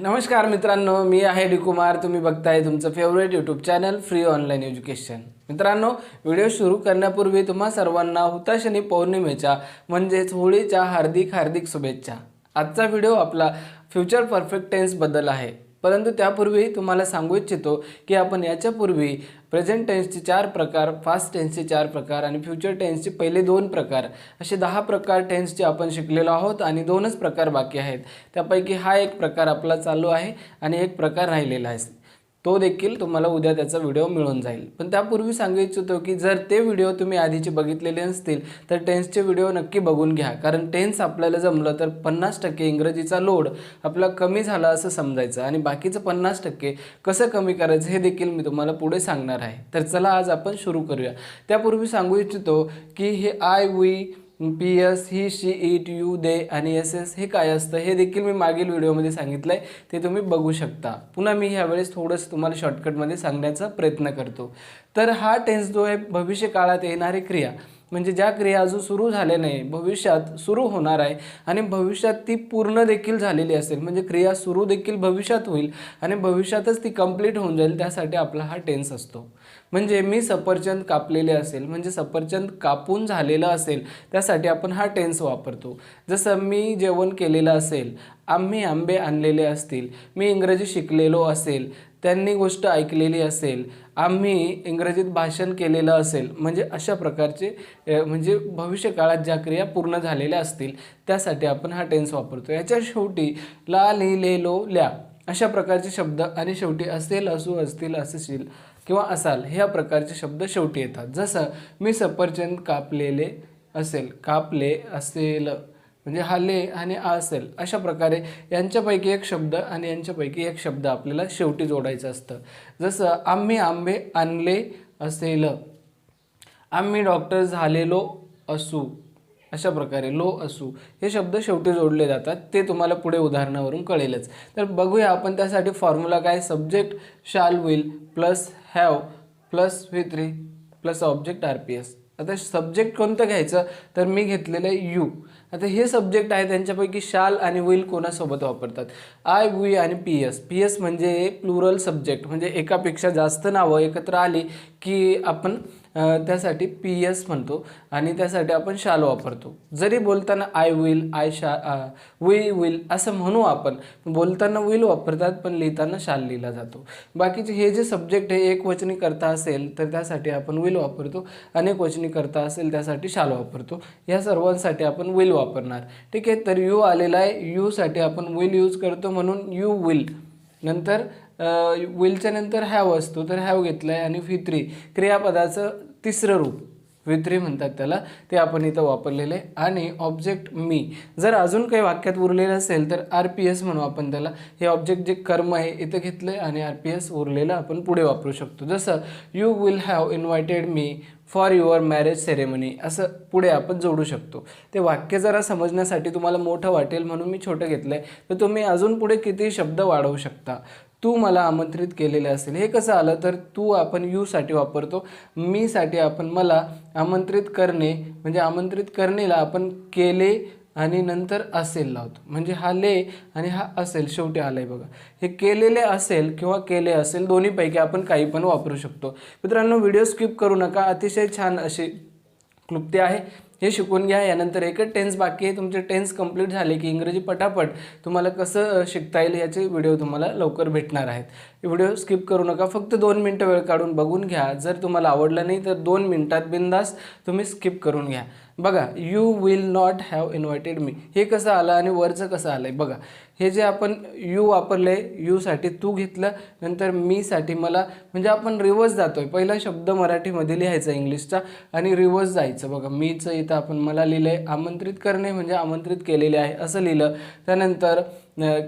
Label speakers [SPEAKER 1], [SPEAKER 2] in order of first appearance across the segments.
[SPEAKER 1] नमस्कार मित्रांनो मी आहे डी कुमार. तुम्ही बघताय तुमचं favourite YouTube channel free online education मित्रांनो व्हिडिओ सुरू करण्यापूर्वी तुम्हा सर्वांना हुताशनी पौर्णिमेच्या म्हणजेच होळीच्या हार्दिक हार्दिक शुभेच्छा. आजचा व्हिडिओ आपला फ्युचर परफेक्ट टेन्सबद्दल आहे. परंतु त्यापूर्वी तुम्हाला सांगू इच्छितो की आपण याच्यापूर्वी प्रेझेंट टेन्सचे चार प्रकार फास्ट टेन्सचे चार प्रकार आणि फ्युचर टेन्सचे पहिले दोन प्रकार असे दहा प्रकार टेन्सचे आपण शिकलेलो आहोत आणि दोनच प्रकार बाकी आहेत. त्यापैकी हा एक प्रकार आपला चालू आहे आणि एक प्रकार राहिलेला आहे. तो देखील तुम्हाला उद्या त्याचा व्हिडिओ मिळून जाईल. पण त्यापूर्वी सांगू इच्छितो की जर ते व्हिडिओ तुम्ही आधीचे बघितलेले नसतील तर टेन्सचे व्हिडिओ नक्की बघून घ्या. कारण टेन्स आपल्याला जमलं तर पन्नास टक्के इंग्रजीचा लोड आपला कमी झाला असं समजायचं. आणि बाकीचं पन्नास टक्के कसं कमी करायचं हे देखील मी तुम्हाला पुढे सांगणार आहे. तर चला आज आपण सुरू करूया. त्यापूर्वी सांगू इच्छितो की हे I we P S he she it you they आणि एस एस हे काय असतं? हे देखील मी मागील व्हिडिओमध्ये सांगितलं आहे ते तुम्ही बघू शकता. पुन्हा मी ह्यावेळेस थोडंसं तुम्हाला शॉर्टकटमध्ये सांगण्याचा प्रयत्न करतो. तर हा टेन्स जो आहे भविष्य काळात येणारी क्रिया. म्हणजे ज्या क्रिया अजून सुरू झाल्या नाही भविष्यात सुरू होणार आहे आणि भविष्यात ती पूर्ण देखील झालेली असेल. म्हणजे क्रिया सुरू देखील भविष्यात होईल आणि भविष्यातच ती कंप्लीट होऊन जाईल त्यासाठी आपला हा टेन्स असतो. म्हणजे मी सफरचंद कापलेले असेल म्हणजे सफरचंद कापून झालेलं असेल त्यासाठी आपण हा टेन्स वापरतो. जसं मी जेवण केलेलं असेल आम्ही आंबे आणलेले असतील मी इंग्रजी शिकलेलो असेल त्यांनी गोष्ट ऐकलेली असेल आम्ही इंग्रजीत भाषण केलेलं असेल म्हणजे अशा प्रकारचे म्हणजे भविष्य काळात ज्या क्रिया पूर्ण झालेल्या असतील त्यासाठी आपण हा टेन्स वापरतो. याच्या शेवटी ला लिहिलेलो ल्या अशा प्रकारचे शब्द आणि शेवटी असेल असू असतील असशील किंवा असाल ह्या प्रकारचे शब्द शेवटी येतात. जसं मी सफरचंद कापलेले असेल कापले असेल म्हणजे हा ले आणि आ असेल अशा प्रकारे यांच्यापैकी एक शब्द आणि यांच्यापैकी एक शब्द आपल्याला शेवटी जोडायचं असतं. जसं आम्ही आंबे आणले असेल आम्ही डॉक्टर झालेलो असू. अशा प्रकारे लो असू हे शब्द शेवटी जोडले जातात. ते तुम्हाला पुढे उदाहरणावरून कळेलच. तर बघूया आपण त्यासाठी फॉर्म्युला काय? Subject shall will plus have plus V three plus object R P S आता सब्जेक्ट कोणतं घ्यायचं? तर मी घेतलेलं आहे यू आता हे सब्जेक्ट आहे त्यांच्यापैकी शाल आणि विल कोणासोबत वापरतात? आय वी आणि पी एस पी एस म्हणजे प्लुरल सब्जेक्ट म्हणजे एकापेक्षा जास्त नावं एकत्र आली की आपण त्यासाठी पी एस म्हणतो आणि त्यासाठी आपण शाल वापरतो. जरी बोलताना I will I shall we will असं म्हणू आपण बोलताना विल वापरतात पण लिहिताना शाल लिहिला जातो. बाकीचे हे जे सब्जेक्ट हे एक वचनी करता असेल तर त्यासाठी आपण विल वापरतो. अनेक वचनी करता असेल त्यासाठी शाल वापरतो. या सर्वांसाठी आपण विल वापरणार. ठीक आहे तर यू आलेला आहे. यूसाठी आपण विल यूज करतो म्हणून यू विल नंतर विलच्या नंतर हॅव असतो तर हॅव घेतलं आहे आणि फित्री क्रियापदाचं तिसरं रूप. वित्री म्हणतात त्याला. ते आपण इथं वापरलेलं आहे. आणि ऑब्जेक्ट मी जर अजून काही वाक्यात उरलेलं असेल तर आर पी एस म्हणू आपण त्याला. हे ऑब्जेक्ट जे कर्म आहे इथं घेतलं आहे आणि आर पी एस उरलेलं आपण पुढे वापरू शकतो. जसं you will have invited me for your marriage ceremony असं पुढे आपण जोडू शकतो. ते वाक्य जरा समजण्यासाठी तुम्हाला मोठं वाटेल म्हणून मी छोटं घेतलं आहे तर तुम्ही अजून पुढे किती शब्द वाढवू शकता? तू मला आमंत्रित केलेले असेल. हे कसं आलं? तर तू आपण यूसाठी वापरतो. मीसाठी आपण मला आमंत्रित करणे म्हणजे आमंत्रित करणेला आपण केले आणि नंतर असेल लावतो. म्हणजे हा ले आणि हा असेल शेवटी आलाय बघा. हे केलेले असेल किंवा केले असेल दोन्हीपैकी आपण काही पण वापरू शकतो. मित्रांनो व्हिडिओ स्किप करू नका. अतिशय छान अशी क्लुप्ती आहे. हे शिकून घ्या यानंतर एकच टेन्स बाकी आहे. तुमचे टेन्स कंप्लीट झाले की इंग्रजी पटापट तुम्हाला कसं शिकता येईल याचे व्हिडिओ तुम्हाला लवकर भेटणार आहेत. व्हिडिओ स्किप करू नका. फक्त दोन मिनटं वेळ काढून बघून घ्या. जर तुम्हाला आवडलं नाही तर दोन मिनटात बिंदास तुम्ही स्किप करून घ्या. बघा you will not have invited me हे कसं आलं आणि वरचं कसं आलं आहे बघा हे जे आपण यू वापरलं आहे यूसाठी तू घेतलं नंतर मीसाठी मला म्हणजे आपण रिवर्स आहे पहिला शब्द मराठीमध्ये लिहायचा इंग्लिशचा आणि रिवर्स जायचं. बघा मीचं इथं आपण मला लिहिलं आहे आमंत्रित करणे म्हणजे आमंत्रित केलेले आहे असं लिहिलं. त्यानंतर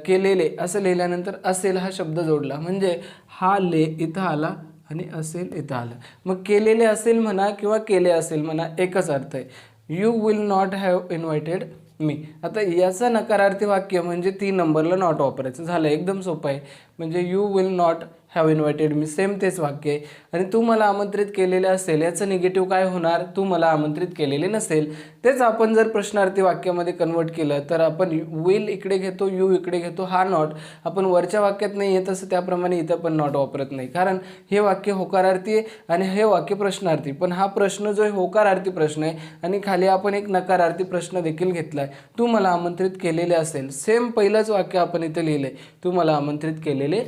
[SPEAKER 1] केलेले असं लिहिल्यानंतर असेल हा शब्द जोडला. म्हणजे हा ले इथं आला आणि असेल इथं आलं. मग केलेले असेल म्हणा किंवा केले असेल म्हणा एकच अर्थ आहे. You will not have invited me आता याचं नकारार्थी वाक्य म्हणजे तीन नंबरला नॉट वापरायचं. झालं एकदम सोपं आहे. म्हणजे you will not have invited me. Same तेच वाक्य आहे. आणि तू मला आमंत्रित केलेले असेल याचं निगेटिव्ह काय होणार? तू मला आमंत्रित केलेले नसेल. तेच आपण जर प्रश्नार्थी वाक्यामध्ये कन्वर्ट केलं तर आपण विल इकडे घेतो यू इकडे घेतो हा नॉट आपण वरच्या वाक्यात नाही आहे तसं त्याप्रमाणे इथं पण नॉट वापरत नाही. कारण हे वाक्य होकारार्थी आहे आणि हे वाक्य प्रश्नार्थी. पण हा प्रश्न जो आहे होकारार्थी प्रश्न आहे. आणि खाली आपण एक नकारार्थी प्रश्न देखील घेतला आहे तू मला आमंत्रित केलेले असेल. सेम पहिलंच वाक्य आपण इथं लिहिलं आहे तू मला आमंत्रित केलेले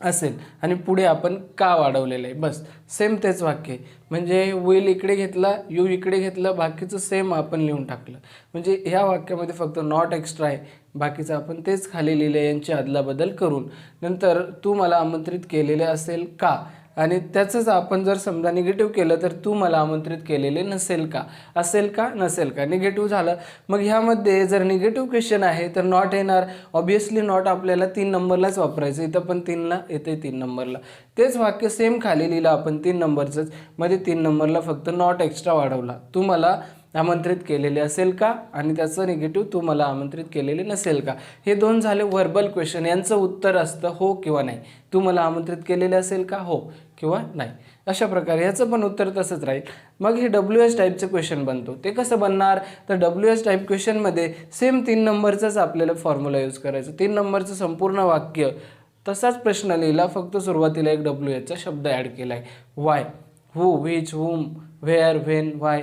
[SPEAKER 1] असेल. आणि पुढे आपण का वाढवलेलं आहे? बस सेम तेच वाक्य आहे. म्हणजे विल इकडे घेतला यू इकडे घेतलं बाकीचं सेम आपण लिहून टाकलं. म्हणजे ह्या वाक्यामध्ये फक्त नॉट एक्स्ट्रा आहे. बाकीचं आपण तेच खाली लिहिलं यांची अदलाबदल करून. नंतर तू मला आमंत्रित केलेले असेल का? आणि त्याचंच आपण जर समजा निगेटिव्ह केलं तर तू मला आमंत्रित केलेले नसेल का? असेल का? नसेल का? निगेटिव्ह झालं. मग ह्यामध्ये जर निगेटिव्ह क्वेश्चन आहे तर नॉट येणार. ऑब्विसली नॉट आपल्याला तीन नंबरलाच वापरायचं. इथं पण तीनला येते तीन नंबरला तेच वाक्य सेम खाली लिहिलं आपण तीन नंबरचंच मध्ये तीन नंबरला फक्त नॉट एक्स्ट्रा वाढवला. तू मला आमंत्रित केलेले असेल का? आणि त्याचं निगेटिव्ह तू मला आमंत्रित केलेले नसेल का? हे दोन झाले व्हर्बल क्वेश्चन यांचं उत्तर असतं हो किंवा नाही. तू मला आमंत्रित केलेले असेल का? हो किंवा नाही. अशा प्रकारे ह्याचं पण उत्तर तसंच राहील. मग हे डब्ल्यू एस टाईपचं क्वेश्चन बनतो. ते कसं बनणार? तर डब्ल्यू एस टाईप क्वेश्चनमध्ये सेम तीन नंबरचाच आपल्याला फॉर्म्युला यूज करायचं. तीन नंबरचं संपूर्ण वाक्य तसाच प्रश्न लिहिला. फक्त सुरुवातीला एक डब्ल्यू एचचा शब्द ॲड केला आहे why who which whom where when why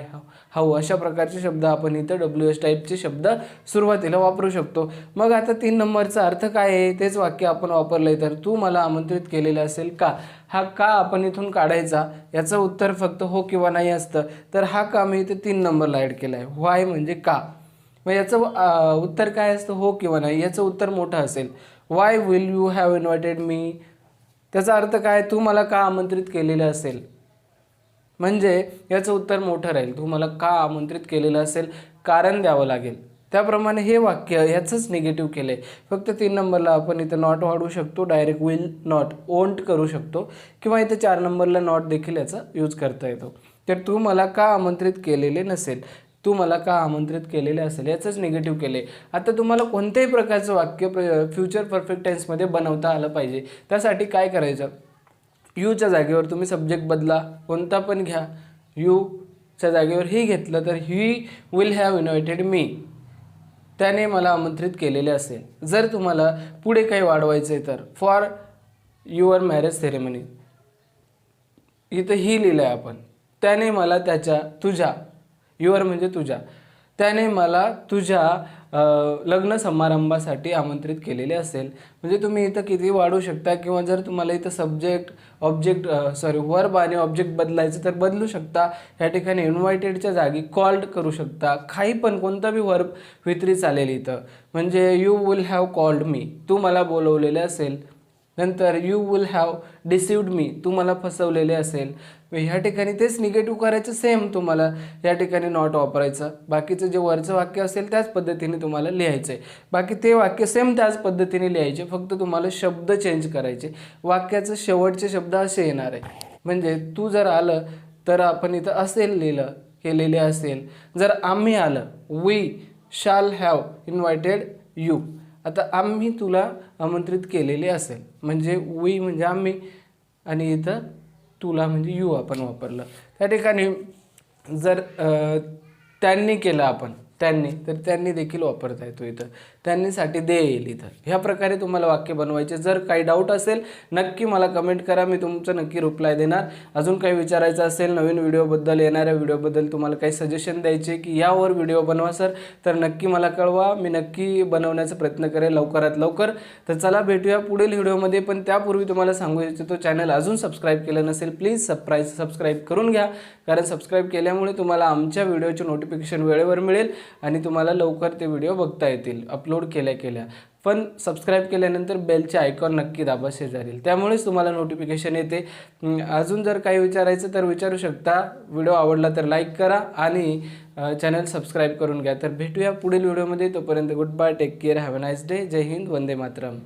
[SPEAKER 1] how अशा प्रकारचे शब्द आपण इथं डब्ल्यू एस टाईपचे शब्द सुरुवातीला वापरू शकतो. मग आता तीन नंबरचा अर्थ काय आहे? तेच वाक्य आपण वापरलं आहे तर तू मला आमंत्रित केलेलं असेल का? हा का आपण इथून काढायचा? याचं उत्तर फक्त हो किंवा नाही असतं. तर हा का मी इथे तीन नंबरला ॲड केला आहे वाय म्हणजे का? मग याचं उत्तर काय असतं? हो किंवा नाही? याचं उत्तर मोठं असेल. Why will you have invited me त्याचा अर्थ काय? तू मला का आमंत्रित केलेलं असेल? म्हणजे याचं उत्तर मोठं राहील. तू मला का आमंत्रित केलेलं असेल? कारण द्यावं लागेल. त्याप्रमाणे हे वाक्य ह्याचंच निगेटिव्ह केलं आहे फक्त तीन नंबरला आपण इथं नॉट वाढवू शकतो. डायरेक्ट विल नॉट ओंट करू शकतो. किंवा इथं चार नंबरला नॉट देखील याचा यूज करता येतो. तर तू मला का आमंत्रित केलेले नसेल? तू मला का आमंत्रित केलेले असेल? याचंच निगेटिव्ह केले आता तुम्हाला कोणत्याही प्रकारचं वाक्य फ्युचर परफेक्ट टेन्समध्ये बनवता आलं पाहिजे. त्यासाठी काय करायचं? यूच्या जागेवर तुम्ही सब्जेक्ट बदला कोणता पण घ्या. यूच्या जागेवर ही घेतलं तर he will have invited me त्याने मला आमंत्रित केलेले असेल. जर तुम्हाला पुढे काही वाढवायचं आहे तर फॉर युअर मॅरेज सेरेमनी इथं ही लिहिलं आहे आपण. त्याने मला त्याच्या तुझ्या. युअर म्हणजे तुझ्या. त्याने मला तुझ्या लग्न समारंभासाठी आमंत्रित केलेले असेल. म्हणजे तुम्ही इथं किती वाढवू शकता किंवा जर तुम्हाला इथं सब्जेक्ट ऑब्जेक्ट सॉरी वर्ब आणि ऑब्जेक्ट बदलायचं तर बदलू शकता. या ठिकाणी इन्व्हायटेडच्या जागी कॉल्ड करू शकता. काही पण कोणता बी वर्ब वितरी चालेल इथं. म्हणजे you will have called me तू मला बोलवलेले असेल. नंतर you will have deceived me तू मला फसवलेले असेल. ह्या ठिकाणी तेच निगेटिव्ह करायचं सेम तुम्हाला. या ठिकाणी नॉट वापरायचं. बाकीचं जे वरचं वाक्य असेल त्याच पद्धतीने तुम्हाला लिहायचं आहे बाकी ते वाक्य सेम त्याच पद्धतीने लिहायचे. फक्त तुम्हाला शब्द चेंज करायचे. वाक्याचं शेवटचे शब्द असे येणार आहे. म्हणजे तू जर आलं तर आपण इथं असेल लिहिलं केलेले असेल. जर आम्ही आलं we shall have invited you आता आम्ही तुला आमंत्रित केलेले असेल. म्हणजे वी म्हणजे आम्ही आणि इथं तुला म्हणजे यू आपण वापरलं. त्या ठिकाणी जर त्यांनी केलं आपण त्यांनी तर त्यांनी देखील वापरता येतो इथं. त्यांनीसाठी दे येईल इथं. ह्या प्रकारे तुम्हाला वाक्य बनवायचे. जर काही डाऊट असेल नक्की मला कमेंट करा. मी तुमचं नक्की रिप्लाय देणार. अजून काही विचारायचं असेल नवीन व्हिडिओबद्दल येणाऱ्या व्हिडिओबद्दल तुम्हाला काही सजेशन द्यायचे की यावर व्हिडिओ बनवा सर तर नक्की मला कळवा. मी नक्की बनवण्याचा प्रयत्न करेल लवकरात लवकर. तर चला भेटूया पुढील व्हिडिओमध्ये पण त्यापूर्वी तुम्हाला सांगू इच्छितो चॅनल अजून सबस्क्राईब केलं नसेल प्लीज सबस्क्राईब सबस्क्राईब करून घ्या. कारण सबस्क्राईब केल्यामुळे तुम्हाला आमच्या व्हिडिओचे नोटिफिकेशन वेळेवर मिळेल. आणि तुम्हाला लवकर ते व्हिडिओ बघता येतील अपलोड केल्या केल्या. पण सबस्क्राईब केल्यानंतर बेलचे आयकॉन नक्की दाबा शेजारील त्यामुळेच तुम्हाला नोटिफिकेशन येते. अजून जर काही विचारायचं तर विचारू शकता. व्हिडिओ आवडला तर लाईक करा आणि चॅनल सबस्क्राईब करून घ्या. तर भेटूया पुढील व्हिडिओमध्ये. तोपर्यंत good bye take care have a nice day जय हिंद वंदे मातरम.